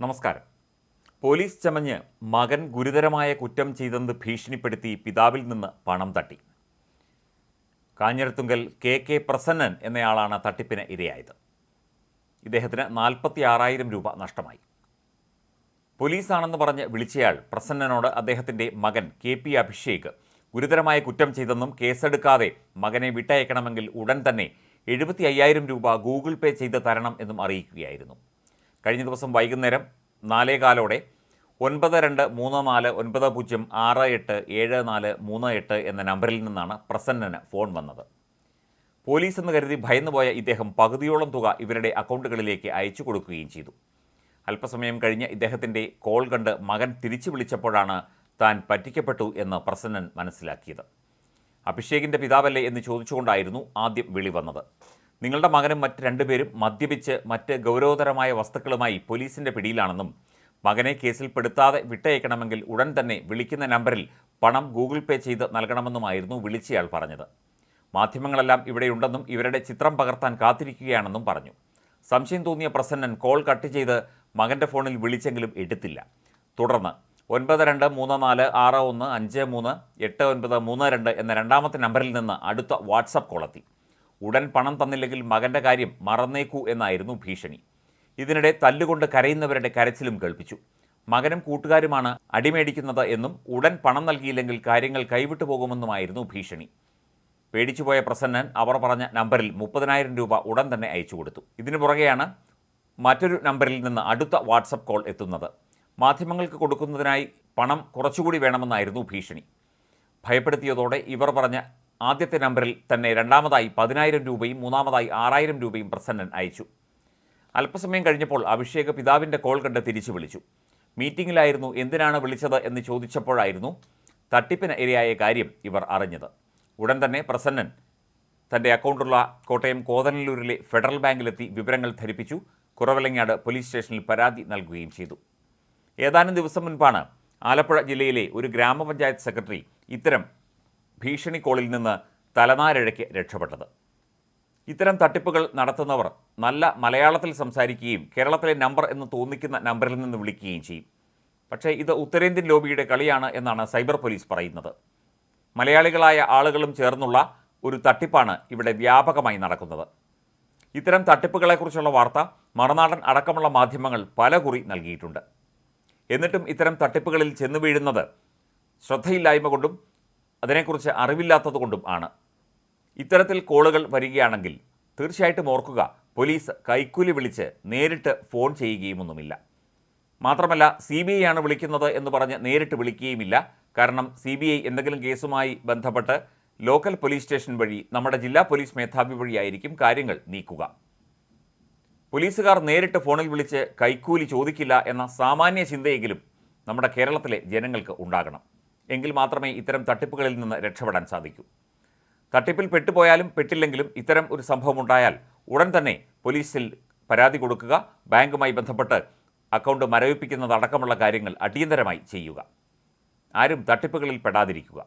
നമസ്കാരം. പോലീസ് ചമഞ്ഞ് മകൻ ഗുരുതരമായ കുറ്റം ചെയ്തെന്ന് ഭീഷണിപ്പെടുത്തി പിതാവിൽ നിന്ന് പണം തട്ടി. കാഞ്ഞിരത്തുങ്കൽ കെ കെ പ്രസന്നൻ എന്നയാളാണ് തട്ടിപ്പിന് ഇരയായത്. ഇദ്ദേഹത്തിന് നാൽപ്പത്തി ആറായിരം രൂപ നഷ്ടമായി. പോലീസാണെന്ന് പറഞ്ഞ് വിളിച്ചയാൾ പ്രസന്നനോട് അദ്ദേഹത്തിന്റെ മകൻ കെ പി അഭിഷേക് ഗുരുതരമായ കുറ്റം ചെയ്തെന്നും കേസെടുക്കാതെ മകനെ വിട്ടയക്കണമെങ്കിൽ ഉടൻ തന്നെ എഴുപത്തി അയ്യായിരം രൂപ ഗൂഗിൾ പേ ചെയ്ത് തരണം എന്നും അറിയിക്കുകയായിരുന്നു. കഴിഞ്ഞ ദിവസം വൈകുന്നേരം നാലേകാലോടെ ഒൻപത് രണ്ട് മൂന്ന് നാല് ഒൻപത് പൂജ്യം ആറ് എട്ട് ഏഴ് നാല് മൂന്ന് എട്ട് എന്ന നമ്പറിൽ നിന്നാണ് പ്രസന്നന് ഫോൺ വന്നത്. പോലീസ് എന്ന് കരുതി ഭയന്നുപോയ ഇദ്ദേഹം പകുതിയോളം തുക ഇവരുടെ അക്കൗണ്ടുകളിലേക്ക് അയച്ചു കൊടുക്കുകയും ചെയ്തു. അല്പസമയം കഴിഞ്ഞ് ഇദ്ദേഹത്തിന്റെ കോൾ കണ്ട് മകൻ തിരിച്ചു വിളിച്ചപ്പോഴാണ് താൻ പറ്റിക്കപ്പെട്ടു എന്ന് പ്രസന്നൻ മനസ്സിലാക്കിയത്. അഭിഷേകിന്റെ പിതാവല്ലേ എന്ന് ചോദിച്ചുകൊണ്ടായിരുന്നു ആദ്യം വിളി വന്നത്. നിങ്ങളുടെ മകനും മറ്റ് രണ്ടുപേരും മദ്യപിച്ച് മറ്റ് ഗൗരവതരമായ വസ്തുക്കളുമായി പോലീസിന്റെ പിടിയിലാണെന്നും മകനെ കേസിൽ പെടുത്താതെ വിട്ടയക്കണമെങ്കിൽ ഉടൻ തന്നെ വിളിക്കുന്ന നമ്പറിൽ പണം ഗൂഗിൾ പേ ചെയ്ത് നൽകണമെന്നുമായിരുന്നു വിളിച്ചയാൾ പറഞ്ഞത്. മാധ്യമങ്ങളെല്ലാം ഇവിടെയുണ്ടെന്നും ഇവരുടെ ചിത്രം പകർത്താൻ കാത്തിരിക്കുകയാണെന്നും പറഞ്ഞു. സംശയം തോന്നിയ പ്രസന്നൻ കോൾ കട്ട് ചെയ്ത് മകന്റെ ഫോണിൽ വിളിച്ചെങ്കിലും എടുത്തില്ല. തുടർന്ന് ഒൻപത് രണ്ട് മൂന്ന് നാല് ആറ് ഒന്ന് അഞ്ച് മൂന്ന് എട്ട് ഒൻപത് മൂന്ന് രണ്ട് എന്ന രണ്ടാമത്തെ നമ്പറിൽ നിന്ന് അടുത്ത വാട്സപ്പ് കോളെത്തി ഉടൻ പണം തന്നില്ലെങ്കിൽ മകന്റെ കാര്യം മറന്നേക്കൂ എന്നായിരുന്നു ഭീഷണി. ഇതിനിടെ തല്ലുകൊണ്ട് കരയുന്നവരുടെ കരച്ചിലും കേൾപ്പിച്ചു. മകനും കൂട്ടുകാരുമാണ് അടിമേടിക്കുന്നത് എന്നും ഉടൻ പണം നൽകിയില്ലെങ്കിൽ കാര്യങ്ങൾ കൈവിട്ടു പോകുമെന്നുമായിരുന്നു ഭീഷണി. പേടിച്ചുപോയ പ്രസന്നൻ അവർ പറഞ്ഞ നമ്പറിൽ മുപ്പതിനായിരം രൂപ ഉടൻ തന്നെ അയച്ചു കൊടുത്തു. ഇതിനു പുറകെയാണ് മറ്റൊരു നമ്പറിൽ നിന്ന് അടുത്ത വാട്സപ്പ് കോൾ എത്തുന്നത്. മാധ്യമങ്ങൾക്ക് കൊടുക്കുന്നതിനായി പണം കുറച്ചുകൂടി വേണമെന്നായിരുന്നു ഭീഷണി. ഭയപ്പെടുത്തിയതോടെ ഇവർ പറഞ്ഞ ആദ്യത്തെ നമ്പറിൽ തന്നെ രണ്ടാമതായി പതിനായിരം രൂപയും മൂന്നാമതായി ആറായിരം രൂപയും പ്രസന്നൻ അയച്ചു. അല്പസമയം കഴിഞ്ഞപ്പോൾ അഭിഷേക് പിതാവിന്റെ കോൾ കണ്ട് തിരിച്ചു വിളിച്ചു. മീറ്റിംഗിലായിരുന്നു എന്തിനാണ് വിളിച്ചത് എന്ന് ചോദിച്ചപ്പോഴായിരുന്നു തട്ടിപ്പിന് ഇരയായ കാര്യം ഇവർ അറിഞ്ഞത്. ഉടൻ തന്നെ പ്രസന്നൻ തന്റെ അക്കൗണ്ടുള്ള കോട്ടയം കോതനല്ലൂരിലെ ഫെഡറൽ ബാങ്കിലെത്തി വിവരങ്ങൾ ധരിപ്പിച്ചു. കുറവലങ്ങാട് പോലീസ് സ്റ്റേഷനിൽ പരാതി നൽകുകയും ചെയ്തു. ഏതാനും ദിവസം മുൻപാണ് ആലപ്പുഴ ജില്ലയിലെ ഒരു ഗ്രാമപഞ്ചായത്ത് സെക്രട്ടറി ഇത്തരം ഭീഷണി കോളിൽ നിന്ന് തലനാരിഴയ്ക്ക് രക്ഷപ്പെട്ടത്. ഇത്തരം തട്ടിപ്പുകൾ നടത്തുന്നവർ നല്ല മലയാളത്തിൽ സംസാരിക്കുകയും കേരളത്തിലെ നമ്പർ എന്ന് തോന്നിക്കുന്ന നമ്പറിൽ നിന്ന് വിളിക്കുകയും ചെയ്യും. പക്ഷേ ഇത് ഉത്തരേന്ത്യൻ ലോബിയുടെ കളിയാണ് എന്നാണ് സൈബർ പോലീസ് പറയുന്നത്. മലയാളികളായ ആളുകളും ചേർന്നുള്ള ഒരു തട്ടിപ്പാണ് ഇവിടെ വ്യാപകമായി നടക്കുന്നത്. ഇത്തരം തട്ടിപ്പുകളെക്കുറിച്ചുള്ള വാർത്ത മറുനാടൻ അടക്കമുള്ള മാധ്യമങ്ങൾ പല കുറി നൽകിയിട്ടുണ്ട്. എന്നിട്ടും ഇത്തരം തട്ടിപ്പുകളിൽ ചെന്നു വീഴുന്നത് ശ്രദ്ധയില്ലായ്മ കൊണ്ടും അതിനെക്കുറിച്ച് അറിവില്ലാത്തത് കൊണ്ടും ആണ്. ഇത്തരത്തിൽ കോളുകൾ വരികയാണെങ്കിൽ തീർച്ചയായിട്ടും ഓർക്കുക പോലീസ് കൈക്കൂലി വിളിച്ച് നേരിട്ട് ഫോൺ ചെയ്യുകയുമൊന്നുമില്ല. മാത്രമല്ല സി ബി ഐ ആണ് വിളിക്കുന്നത് എന്ന് പറഞ്ഞ് നേരിട്ട് വിളിക്കുകയുമില്ല. കാരണം സി ബി ഐ എന്തെങ്കിലും കേസുമായി ബന്ധപ്പെട്ട് ലോക്കൽ പോലീസ് സ്റ്റേഷൻ വഴി നമ്മുടെ ജില്ലാ പോലീസ് മേധാവി വഴിയായിരിക്കും കാര്യങ്ങൾ നീക്കുക. പോലീസുകാർ നേരിട്ട് ഫോണിൽ വിളിച്ച് കൈക്കൂലി ചോദിക്കില്ല എന്ന സാമാന്യ ചിന്തയെങ്കിലും നമ്മുടെ കേരളത്തിലെ ജനങ്ങൾക്ക് ഉണ്ടാകണം. എങ്കിൽ മാത്രമേ ഇത്തരം തട്ടിപ്പുകളിൽ നിന്ന് രക്ഷപ്പെടാൻ സാധിക്കൂ. തട്ടിപ്പിൽ പെട്ടുപോയാലും പെട്ടില്ലെങ്കിലും ഇത്തരം ഒരു സംഭവം ഉണ്ടായാൽ ഉടൻ തന്നെ പോലീസിൽ പരാതി കൊടുക്കുക ബാങ്കുമായി ബന്ധപ്പെട്ട് അക്കൗണ്ട് മരവിപ്പിക്കുന്നതടക്കമുള്ള കാര്യങ്ങൾ അടിയന്തരമായി ചെയ്യുക. ആരും തട്ടിപ്പുകളിൽ പെടാതിരിക്കുക.